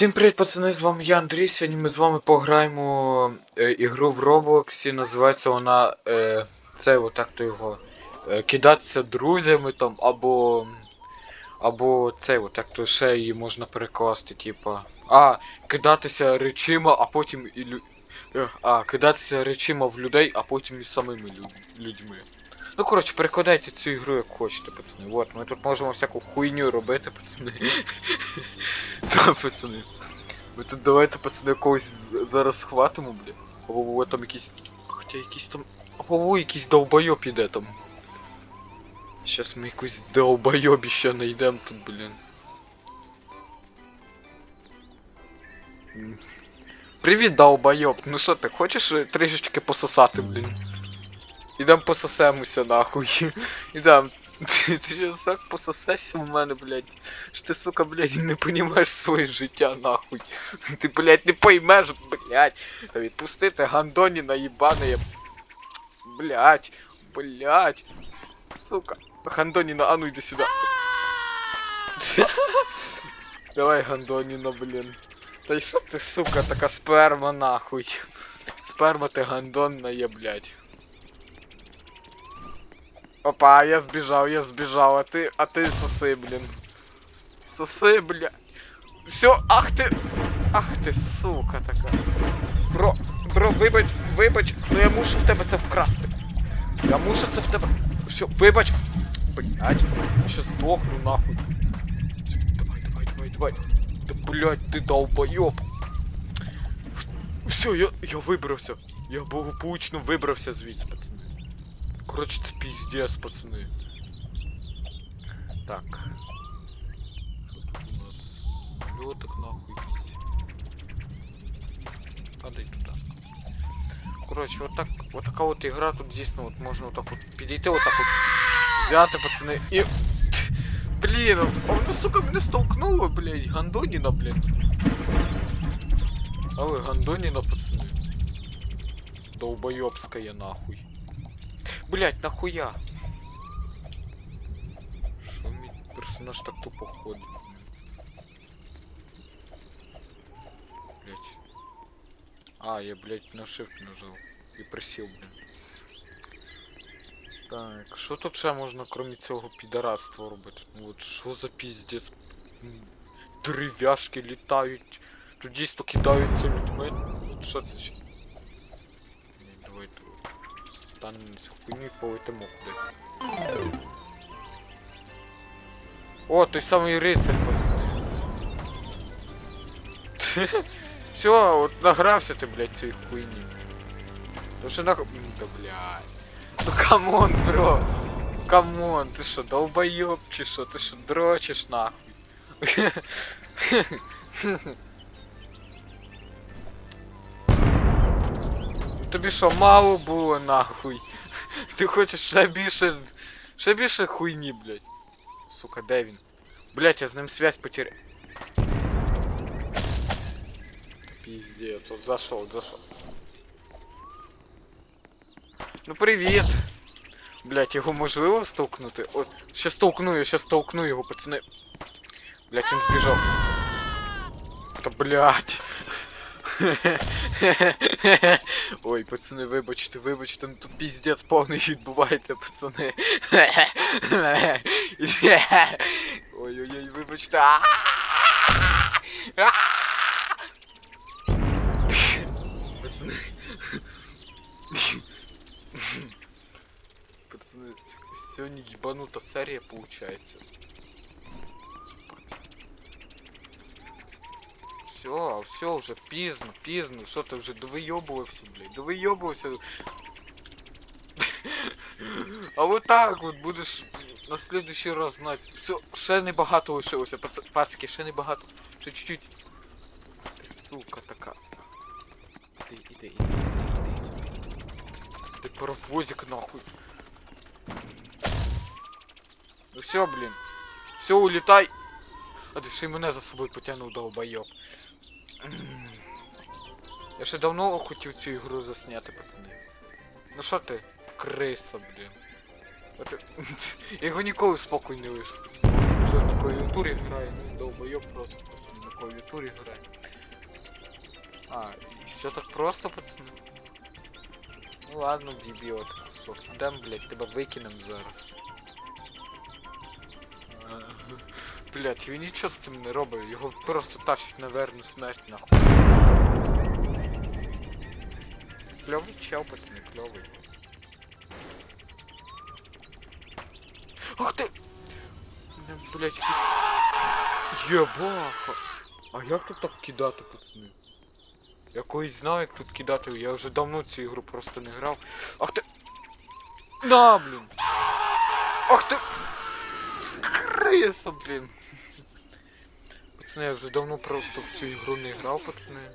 Всім привіт, пацани, з вами я Андрій. Сьогодні ми з вами пограємо е, ігру в Роблоксі. Називається вона. Е, це отак то його. Е, кидатися друзями там, або. Або це, отак то ще її можна перекласти, типа. А, кидатися речима, а потім і лю... е, А, кидатися речима в людей, а потім і самими лю... людьми. Ну коротше, перекладайте цю ігру як хочете, пацани. Вот, ми тут можемо всяку хуйню робити, пацани. Да, пацани. Ми тут давайте, пацани, когось зараз схватимо, бля. Або там якийсь. Хоча якийсь там. Або якийсь долбойоб іде там. Щас ми якусь долбойобі ще знайдемо тут, блін. Привіт, долбойоб. Ну що ти, хочеш трішечки пососати, блін? Ідем пососемося нахуй. Ідем. Ти, ти щас так пососешся в мене, блядь. Що ти, сука, блядь, не понімаєш своє життя, нахуй. Ти, блядь, не поймеш, блядь. Та відпусти ти гандоні наїбане. Блядь, блядь. Сука. Гандоніна, а ну йди сюди. Давай, Гандоніна, блін. Та й що ти, сука, така сперма, нахуй. Сперма ти гандонна є, блядь. Опа, я сбежал, я сбежал, а ты, а ты сосы, блин. С- Сосы, бля. Все, ах ты, ах ты, сука така. Бро, бро, вибач, вибач, ну я мушу в тебе це вкрасти. Я мушу це в тебе. Все, вибач. Блять, ще здохну нахуй. Всё, давай, давай, давай, давай. Да блять, ти долбойоб. Все, я, я вибрався. Я благополучно вибрався звідси, пацани. Коротше, це піздец, пацани. Так. Що тут у нас? Льотик нахуй якийсь. Падай туди. Коротше, от так, от така от ігра тут дійсно от можна отак от підійти, отак от взяти, пацани, і. Блін, а воно, сука, мене столкнуло, блядь, Гандоніна, блін. Але Гандоніна, пацани. Долбойобская нахуй. Блять, нахуя? Що мій персонаж так тупо ходить? Блять. А, я, блять, на shift нажав. І присів, блін. Так, що тут ще можна, крім цього підаратства робити? Ну от що за піздець? М, Дерев'яшки літають. Тут дійсно кидаються людьми. От що це щас? Ні, давайте станемо на цю хуйню і полетимо кудись. О, той самий рицарь, пацани. Все, от награвся ти, блядь, цієї хуйні. То що нах... М, Да блядь. Ну камон, бро. Камон, ти що, долбойоб чи що? Ти що, дрочиш нахуй? Тобі що, мало було нахуй? Ти хочеш ще більше. Ще більше хуйні, блядь. Сука, де він? Блядь, я з ним связь потерял. Пиздец, от зашел, от зашел. Ну привіт! Блять, його можливо столкнути? От, ще столкну, я ще столкну його, пацани. Блять, він збіжав. Та блять. Ой, пацани, вибачте, вибачте, ну тут піздець повний відбувається, пацани. Ой-ой-ой, вибачте. Пацани. Пацани, сьогодні їбанута серія получається. Все, все, вже пізно, пізно. Що ти вже довийобувався, блядь, довийобувався. А вот так от будеш на следующий раз знати. Все, ще небагато лишилося, пац... пацики, ще небагато. Ще чуть-чуть. Ти сука така. Іди, іди, іди, іди, іди сюди. Ти паровозик нахуй. Ну все, блін. Все, улітай. А ти ще й мене за собою потягнув долбойоб. Я ще давно хотів цю ігру засняти, пацани. Ну що ти, криса, блін. Я його ніколи спокій не лишу. Вже на клавіатурі грає, ну долбойоб просто пацани, на клавіатурі грає. А, і все так просто, пацани. Ну ладно, бібі, от кусок. Йдем, блядь, тебе викинем зараз. А, Блядь, він нічого з цим не робить, його просто тащить на верну смерть нахуй. Кльовий чел, пацани, кльовий. Ах ти! Блядь, якийсь... Єбаха! А як тут так кидати, пацани? Я колись знав, як тут кидати, я вже давно цю ігру просто не грав. Ах ти! На, блін! Ах ти! Криса, блін! Пацани, я вже давно просто в цю ігру не грав, пацани.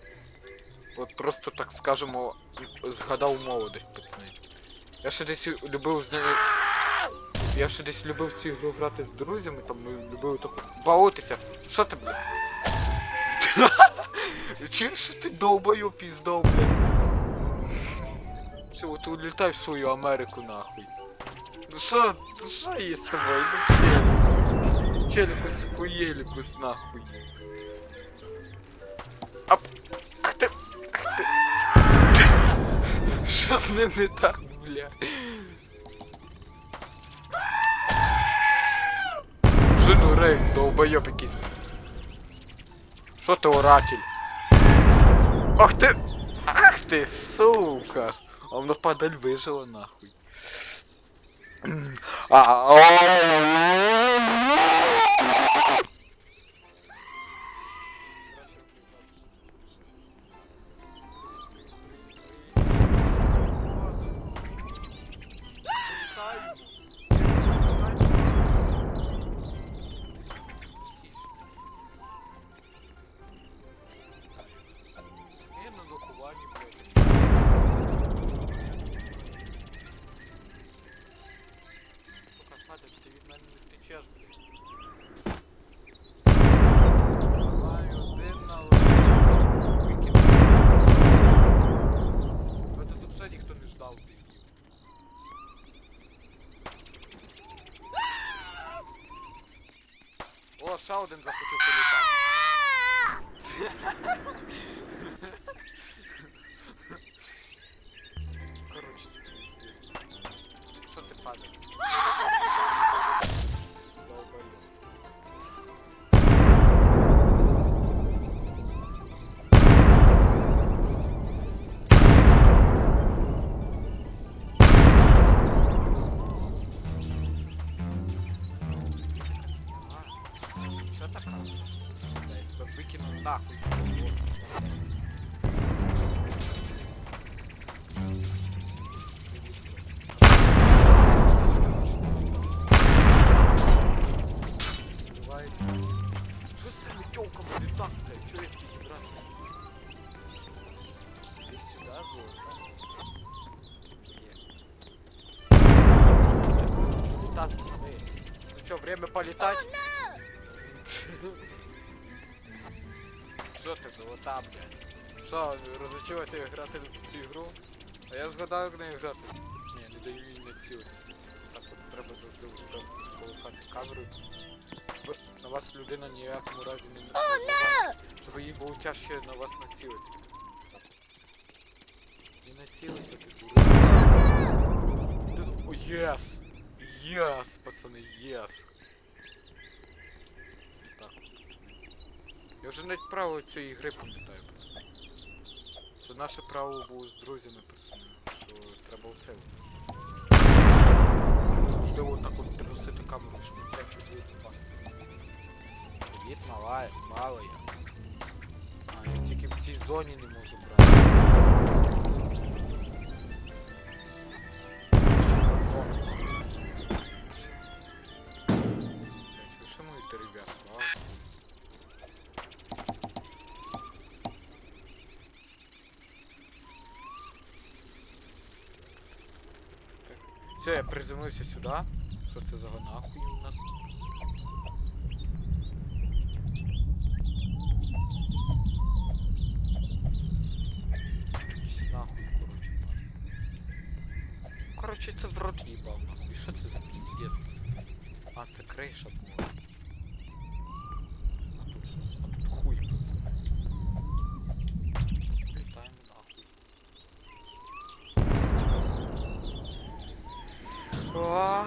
От просто так скажемо, згадав молодость, пацани. Я ще десь любив з нею. Я ще десь любив цю ігру грати з друзями, там ми любили так балотися. Що ти, блядь? Чим що ти долбою піздов, блядь? Все, от улітай в свою Америку нахуй. Ну що, ну що є з тобою? Ну Челікус хуєлікус нахуй. Ап. Ах ти. Ах ти. Що з ним не так, бля? Жину рей, долбойоб якийсь. Що ти оратель? Ах ти! Ах ти, сука! А вона падаль вижила нахуй. А, не втечеш, блядь. Давай один. О, ще один захотів. Що з цими тёлками не так, блядь? Чого я підібрати? Іди сюди, золото. Є. Хочу літати, ми. Ну чё, время полетать? Що ти, золота, блядь? Що, розучилася грати в цю ігру? А я згадав, як нею грати. Ні, не даю їй націлитись. Так от треба завжди камерою. Щоб на вас людина ні в якому разі не oh, Щоб їй було тяжче на вас націлитись. Так. Не націлися, ти дура. О, єс! Єс, пацани, єс! Так, пацани. Я вже навіть право цієї гри пам'ятаю, пацани. Це наше право було з друзями, пацани, що треба оце. Завжди отак от трусити камеру, щоб не трохи буде попасти. Привіт, мала, мало я. А, я тільки в цій зоні не можу брати. Блять, ви мої дерев'яшки, а? Все, я приземлився сюди. Що це за нахуй у нас? Якийсь нахуй, коротше, у нас. Коротше, чи це в рот їбав нахуй? І що це за піздець? пацани? А, це крейша була. А тут, а тут хуй. пацани. Літаємо нахуй. А,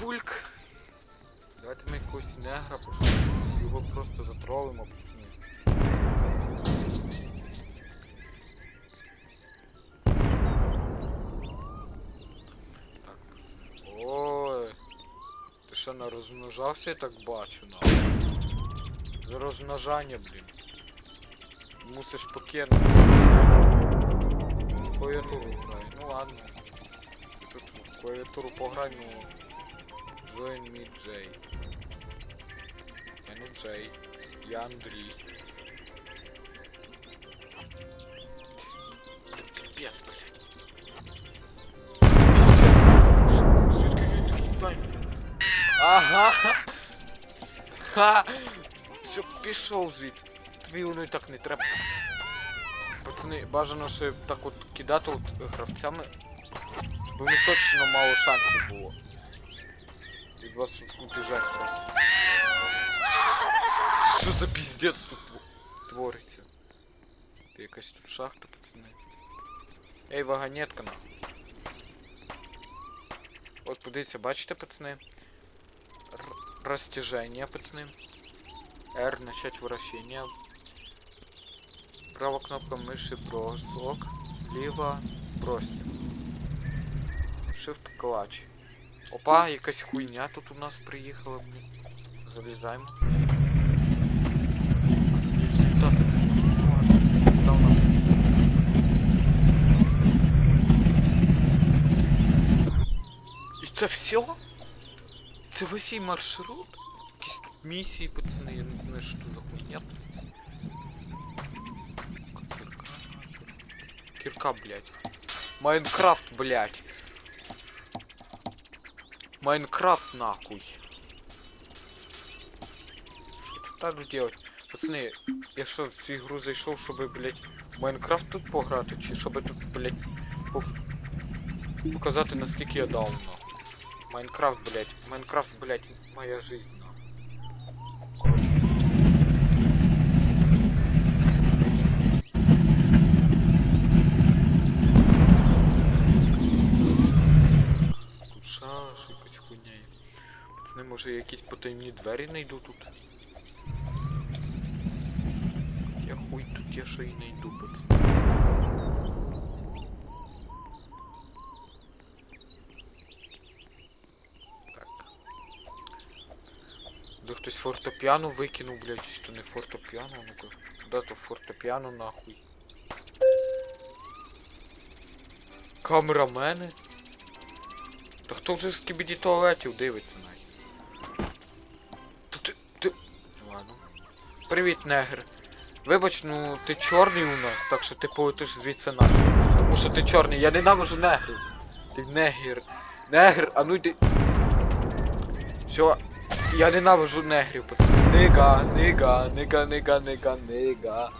Пульк. Давайте ми якогось негра пошлемо. Його просто затролимо, пацани. Що не розмножався, я так бачу, на. За розмножання, блін. Мусиш покинути. В клавіатуру грай. Ну ладно. Тут в клавіатуру пограй, ну. Join me, Jay. Я не Джей. Я Андрій. Ти Піпець, блядь. Звідки він такий таймер? Ага! Ха! Все, пішов звідси. Тобі воно і так не треба. Пацани, бажано ще так от кидати от гравцями. Щоб них точно мало шансів було. Від вас убіжать просто. Що за піздець тут тво- твориться? Ти якась тут шахта, пацани. Ей, вагонетка на. От подивіться, бачите, пацани? Растяжение, пацаны. R начать вращение. Права кнопка мыши бросок. Ліва простір. Shift клач. Опа, якась хуйня тут у нас приїхала, блін. Залізаємо. І це все? Це весь цей маршрут? Якісь тут місії, пацани, я не знаю, що тут за хуйня, пацани. Кірка, нахер. Кірка, блядь. Майнкрафт, блядь. Майнкрафт, нахуй. Що тут треба делать? Пацани, я що, в цю ігру зайшов, щоб, блядь, в Майнкрафт тут пограти, чи щоб тут, блядь, пов... показати наскільки я даун, нахуй. Майнкрафт, блядь. Майнкрафт, блядь, моя жизнь, нахуй. Може якісь потайні двері знайду тут? Я хуй тут я що і знайду, пацани. Да хтось фортепіано викинув, блядь, то не фортепіано, ну-ка. Куда то фортепіано нахуй? Камерамени? Та хто вже з кібіді туалетів дивиться нахер? Та ти. ти. Ладно. Привіт, негр. Вибач, ну ти чорний у нас, так що ти полетиш звідси нахер. Тому що ти чорний, я ненавижу негрів. Ти негір. Негр, а ну йди. Все, я ненавижу негрів, пацани. Нига, нига, нига, нига, нига, нига.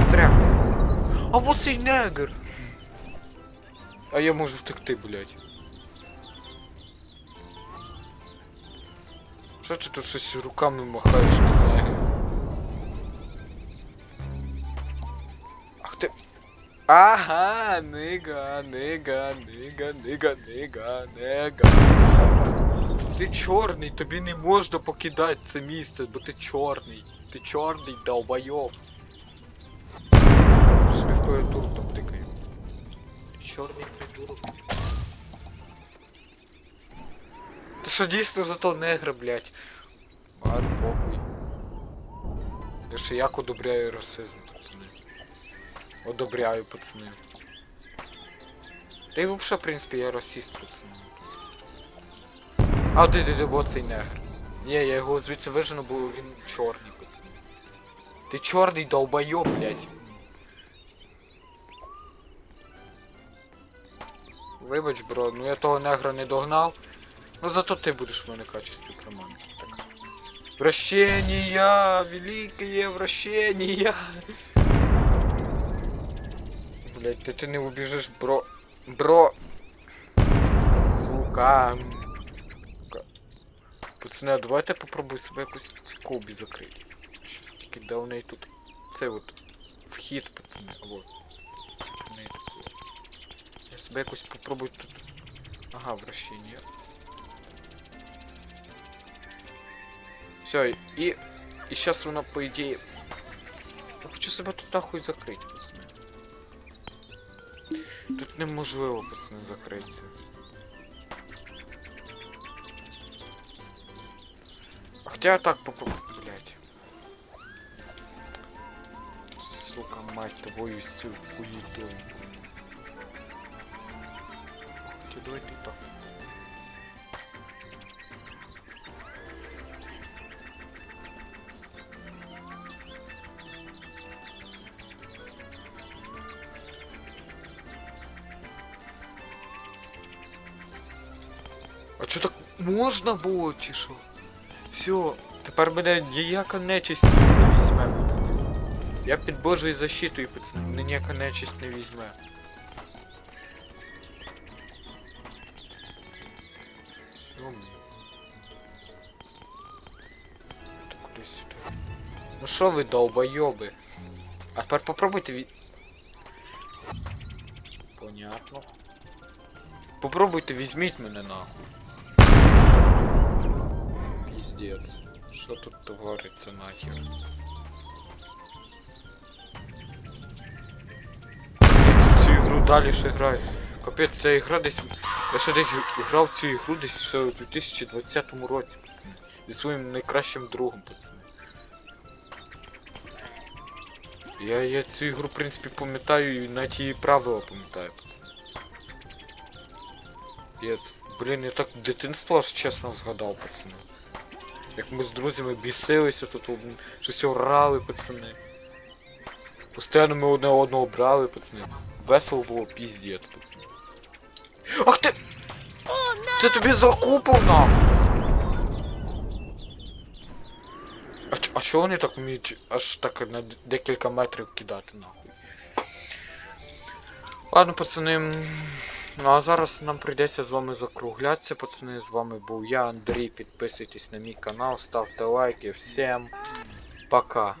Сука. А вот цей негр. А я можу втекти, блядь. Що ти тут щось руками махаєш, Ага, нига, нига, нига, нига, нига, нига. Ти чорний, тобі не можна покидати це місце, бо ти чорний. Ти чорний долбойоб. Собі в клавіатуру там тикаю. Ти чорний придурок. Ти що дійсно зато негр, блядь. Ладно, похуй. Я ще як одобряю расизм, пацани. Одобряю, пацани. Та й вообще, в принципі, я расист, пацани. А, де, де, де, вот цей негр. Ні, я його звідси вижену, бо він чорний, пацани. Ти чорний долбойоб, блядь. Вибач, бро, ну я того негра не догнав. Ну зато ти будеш в мене качестві приманки. Так. Вращение, великое вращение. Блять, ти, ти не убіжиш, бро. Бро. Сука. Сука. Пацани, а давайте попробуй себе якось в цій колбі закрити. Щось тільки де у неї тут. Це от вхід, пацани, вот. У неї тут. Я себе якось попробую тут. Ага, вращення. Все, і. І сейчас вона, по ідеї. Я хочу себе тут нахуй закрити. Тут неможливо, пацани, закритися. Хотя так попробую, блять. Сука, мать твою, цю хуету. Хотя давай ты так. А чо так можна було чи що? Все, тепер мене ніяка нечисть не візьме, пацани. Я під Божою защитою, пацани, мене ніяка нечисть не візьме. Все, блін. Так сюди. Ну що ви долбойоби? А тепер попробуйте від... Понятно. Попробуйте, візьміть мене нахуй. Пиздец. Що тут твориться нахер? Цю ігру далі ще граю. Капець, ця ігра десь. Я ще десь грав цю ігру десь ще у 2020 році, пацани. Зі своїм найкращим другом, пацани. Я, я цю ігру, в принципі, пам'ятаю і навіть її правила пам'ятаю, пацани. Я, блін, я так дитинство аж чесно згадав, пацани. Як ми з друзями бісилися, тут щось орали, пацани. Постійно ми одне одного брали, пацани. Весело було піздець, пацани. Ах ти! Це тобі закупав нахуй! А, ч- а чого вони так вміють аж так на декілька метрів кидати нахуй? Ладно, пацани. Ну а зараз нам прийдеться з вами закруглятися, пацани. З вами був я, Андрій. Підписуйтесь на мій канал, ставте лайки. Всім пока.